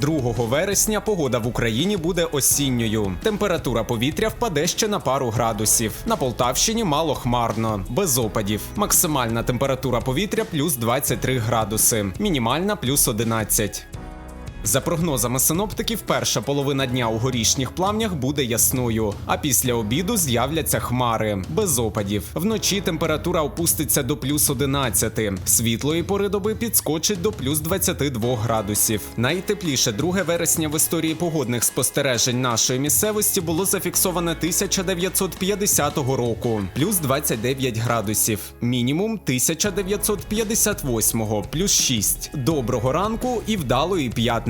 2 вересня погода в Україні буде осінньою. Температура повітря впаде ще на пару градусів. На Полтавщині мало хмарно, без опадів. Максимальна температура повітря плюс 23 градуси, мінімальна плюс 11. За прогнозами синоптиків, перша половина дня у горішніх плавнях буде ясною, а після обіду з'являться хмари без опадів. Вночі температура опуститься до плюс 11, світлої пори доби підскочить до плюс 22 градусів. Найтепліше 2 вересня в історії погодних спостережень нашої місцевості було зафіксоване 1950 року, плюс 29 градусів, мінімум 1958, плюс 6. Доброго ранку і вдалої п'ятниці.